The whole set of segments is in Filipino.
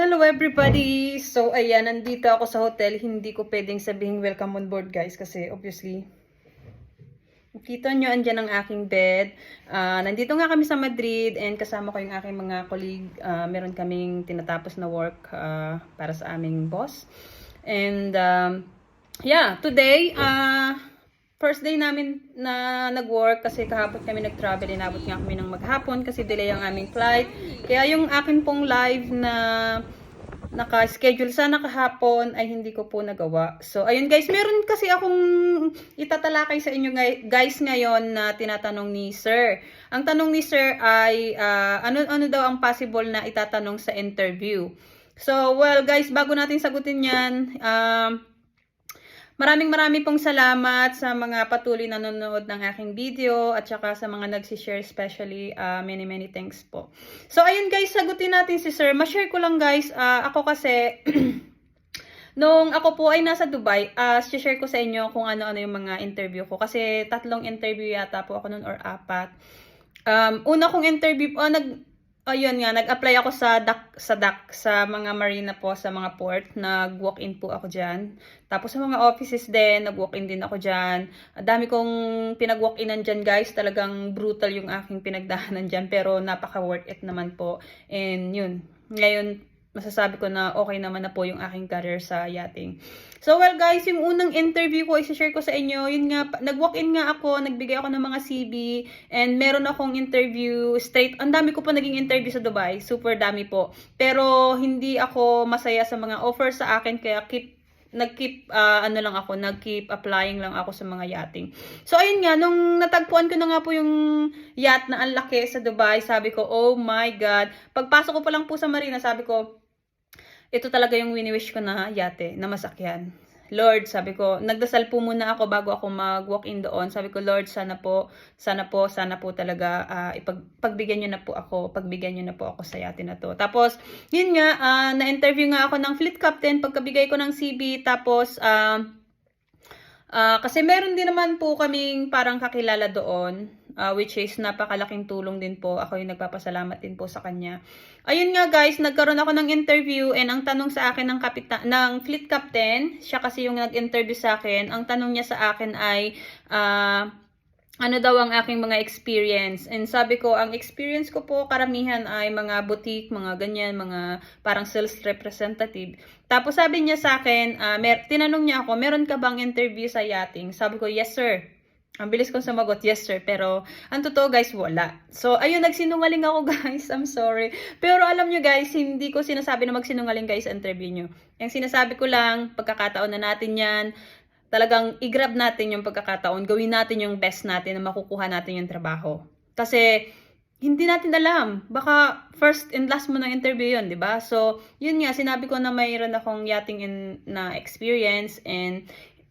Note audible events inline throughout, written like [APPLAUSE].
Hello everybody! So ayan, nandito ako sa hotel. Hindi ko pwedeng sabihin welcome on board guys kasi obviously Kita nyo, andyan ang aking bed. Ah, nandito nga kami sa Madrid and kasama ko yung aking mga colleague. Ah, meron kaming tinatapos na work ah, para sa aming boss. And um, yeah, today, ah, first day namin na nag-work kasi kahapon kami nag-travel. Inabot nga kami ng maghapon kasi delay ang aming flight. Kaya yung akin pong live na naka-schedule sana kahapon ay hindi ko po nagawa. So, ayun guys, meron kasi akong itatalakay sa inyo guys ngayon na tinatanong ni Sir. Ang tanong ni Sir ay ah, ano ano daw ang possible na itatanong sa interview. So, well guys, bago natin sagutin 'yan, um, Maraming maraming pong salamat sa mga patuloy na nanonood ng aking video at saka sa mga nagsishare especially. ah, many many thanks po. So ayun guys, sagutin natin si Sir. Ma-share ko lang guys, ah, ako kasi [CLEARS THROAT] Nung ako po ay nasa Dubai, uh, share ko sa inyo kung ano-ano yung mga interview ko. Kasi tatlong interview yata po ako noon or apat. Um, una kong interview, oh, nag, ayun nga, nag-apply ako sa DAC, sa DAC, sa mga marina po, sa mga port. Nag-walk-in po ako dyan. Tapos sa mga offices din, nag-walk-in din ako dyan. Dami kong pinag-walk-inan dyan guys. Talagang brutal yung aking pinagdahanan dyan. Pero napaka-worth it naman po. And yun, ngayon, masasabi ko na okay naman na po yung aking career sa yachting. So well guys, yung unang interview ko, i-share ko sa inyo, yun nga, nag-walk-in nga ako, nagbigay ako ng mga CV, and meron akong interview straight, ang dami ko po naging interview sa Dubai, super dami po. Pero hindi ako masaya sa mga offers sa akin, kaya keep nag-keep ah, ano lang ako, nag-keep applying lang ako sa mga yachting. So ayun nga, nung natagpuan ko na nga po yung yacht na ang laki sa Dubai, sabi ko, oh my God. Pagpasok ko pa lang po sa marina, sabi ko, ito talaga yung wini-wish ko na yate, na masakyan. Lord, sabi ko, nagdasal po muna ako bago ako mag-walk-in doon. Sabi ko, Lord, sana po, sana po, sana po talaga ah, ipag, pagbigyan nyo na po ako, pagbigyan nyo na po ako sa yate na to. Tapos, yun nga, ah, na-interview nga ako ng fleet captain pagkabigay ko ng CB. Tapos, ah, Ah, kasi meron din naman po kaming parang kakilala doon, ah, which is napakalaking tulong din po. Ako yung nagpapasalamat din po sa kanya. Ayun nga guys, nagkaroon ako ng interview and ang tanong sa akin ng kapita ng fleet captain, siya kasi yung nag-interview sa akin. Ang tanong niya sa akin ay ah, ano daw ang aking mga experience. And sabi ko, ang experience ko po karamihan ay mga boutique, mga ganyan, mga parang sales representative. Tapos sabi niya sa akin, ah, mer- tinanong niya ako, meron ka bang interview sa yachting? Sabi ko, yes sir. Ang bilis kong sumagot, yes sir. Pero, ang totoo guys, wala. So, ayun, nagsinungaling ako [LAUGHS] guys. I'm sorry. Pero alam nyo guys, hindi ko sinasabi na magsinungaling guys interview nyo. Yung sinasabi ko lang, pagkakataon na natin yan, talagang i-grab natin yung pagkakataon, gawin natin yung best natin na makukuha natin yung trabaho. Kasi, hindi natin alam. Baka first and last mo ng interview yun, di ba? So, yun nga, sinabi ko na mayroon akong yachting in, na experience and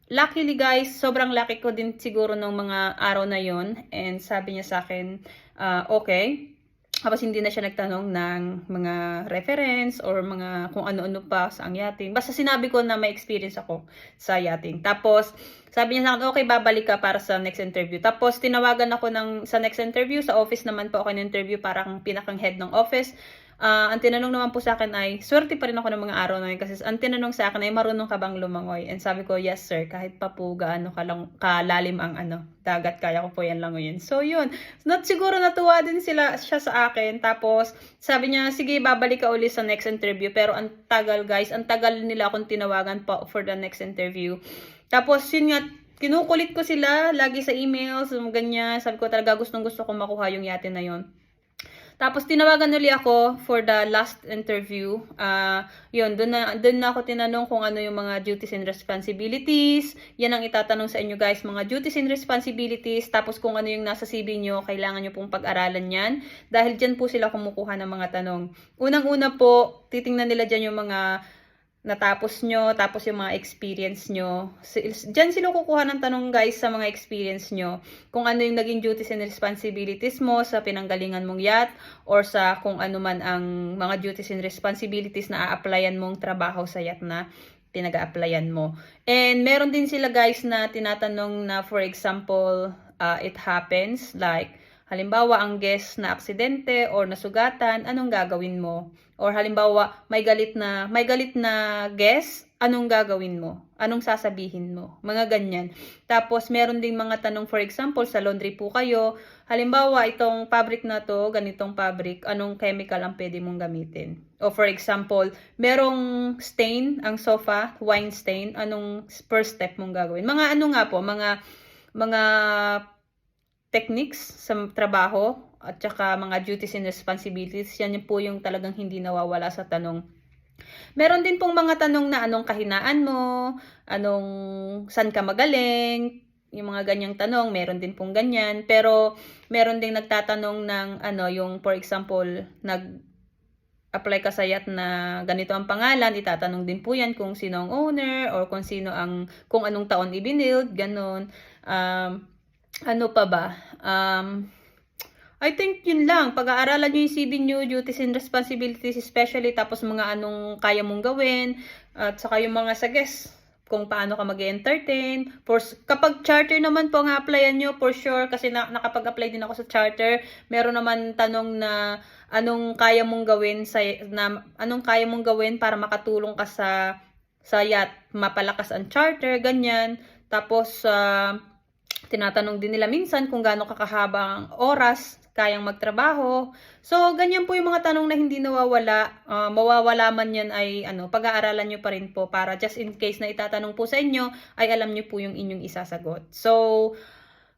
luckily guys, sobrang lucky ko din siguro ng mga araw na yon And sabi niya sa akin, ah, okay. Tapos hindi na siya nagtanong ng mga reference or mga kung ano-ano pa sa ang yachting. Basta sinabi ko na may experience ako sa yachting. Tapos sabi niya sa akin, okay, babalik ka para sa next interview. Tapos tinawagan ako ng sa next interview, sa office naman po ako ng interview parang pinakang head ng office. Ah, ang tinanong naman po sa akin ay, swerte pa rin ako ng mga araw na yun kasi ang tinanong sa akin ay, marunong ka bang lumangoy? And sabi ko, yes sir, kahit pa po gaano kalang, kalalim ang ano, dagat, kaya ko po yan langoyin. So yun, not siguro natuwa din sila siya sa akin. Tapos, sabi niya, sige, babalik ka uli sa next interview. Pero ang tagal guys, ang tagal nila akong tinawagan pa for the next interview. Tapos, yun nga, kinukulit ko sila lagi sa emails, ganyan. Sabi ko talaga gustong gusto ko makuha yung yate na yon. Tapos tinawagan uli ako for the last interview. Ah, 'yun, doon na doon na ako tinanong kung ano yung mga duties and responsibilities. Yan ang itatanong sa inyo guys, mga duties and responsibilities. Tapos kung ano yung nasa CV nyo, kailangan nyo pong pag-aralan 'yan dahil diyan po sila kumukuha ng mga tanong. Unang-una po, titingnan nila diyan yung mga natapos nyo, tapos yung mga experience nyo. Diyan sila kukuha ng tanong guys sa mga experience nyo. Kung ano yung naging duties and responsibilities mo sa pinanggalingan mong yacht or sa kung ano man ang mga duties and responsibilities na a-applyan mong trabaho sa yacht na pinag-a-applyan mo. And meron din sila guys na tinatanong na for example, uh, it happens like Halimbawa, ang guest na aksidente or nasugatan, anong gagawin mo? Or halimbawa, may galit na may galit na guest, anong gagawin mo? Anong sasabihin mo? Mga ganyan. Tapos meron ding mga tanong for example, sa laundry po kayo, halimbawa itong fabric na to, ganitong fabric, anong chemical ang pwede mong gamitin? O for example, merong stain ang sofa, wine stain, anong first step mong gagawin? Mga ano nga po, mga mga techniques sa trabaho at saka mga duties and responsibilities, yan yung po yung talagang hindi nawawala sa tanong. Meron din pong mga tanong na anong kahinaan mo, anong san ka magaling, yung mga ganyang tanong, meron din pong ganyan. Pero meron ding nagtatanong ng ano, yung for example, nag apply ka sa yacht na ganito ang pangalan, itatanong din po yan kung sino ang owner or kung sino ang, kung anong taon ibinild, ganon. Um, ano pa ba? Um, I think yun lang. Pag-aaralan nyo yung CV nyo, duties and responsibilities especially, tapos mga anong kaya mong gawin, at saka yung mga suggest kung paano ka mag entertain For, kapag charter naman po ang applyan nyo, for sure, kasi na, nakapag-apply din ako sa charter, meron naman tanong na anong kaya mong gawin sa na anong kaya mong gawin para makatulong ka sa sa yacht, mapalakas ang charter, ganyan. Tapos uh, tinatanong din nila minsan kung gaano kakahaba ang oras kayang magtrabaho. So, ganyan po yung mga tanong na hindi nawawala. Uh, mawawala man yan ay ano, pag-aaralan nyo pa rin po para just in case na itatanong po sa inyo, ay alam nyo po yung inyong isasagot. So,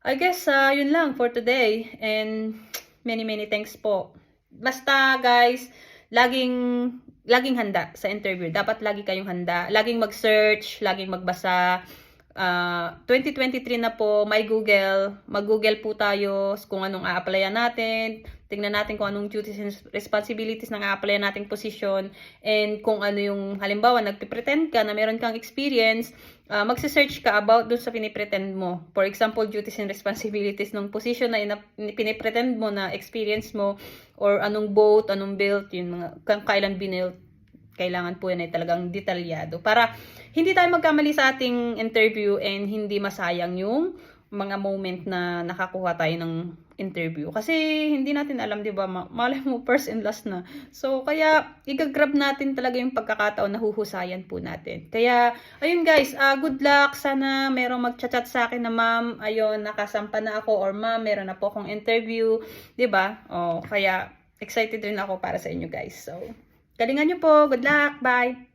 I guess uh, yun lang for today. And many many thanks po. Basta guys, laging laging handa sa interview. Dapat lagi kayong handa. Laging mag-search, laging magbasa. Uh, 2023 na po, may Google. Mag-Google po tayo kung anong a-applyan natin. Tingnan natin kung anong duties and responsibilities ng a-applyan nating position. And kung ano yung, halimbawa, nagpipretend ka na meron kang experience, uh, magsisearch ka about dun sa pinipretend mo. For example, duties and responsibilities ng position na ina- pinipretend mo na experience mo or anong boat, anong built, yung mga kailan binuilt kailangan po yan ay talagang detalyado para hindi tayo magkamali sa ating interview and hindi masayang yung mga moment na nakakuha tayo ng interview. Kasi hindi natin alam, di ba, malay mo first and last na. So, kaya igagrab natin talaga yung pagkakataon na huhusayan po natin. Kaya, ayun guys, uh, good luck. Sana merong magchat-chat sa akin na ma'am, ayun, nakasampa na ako or ma'am, meron na po akong interview. Di ba? Oh, kaya excited rin ako para sa inyo guys. So, galingan nyo po. Good luck. Bye!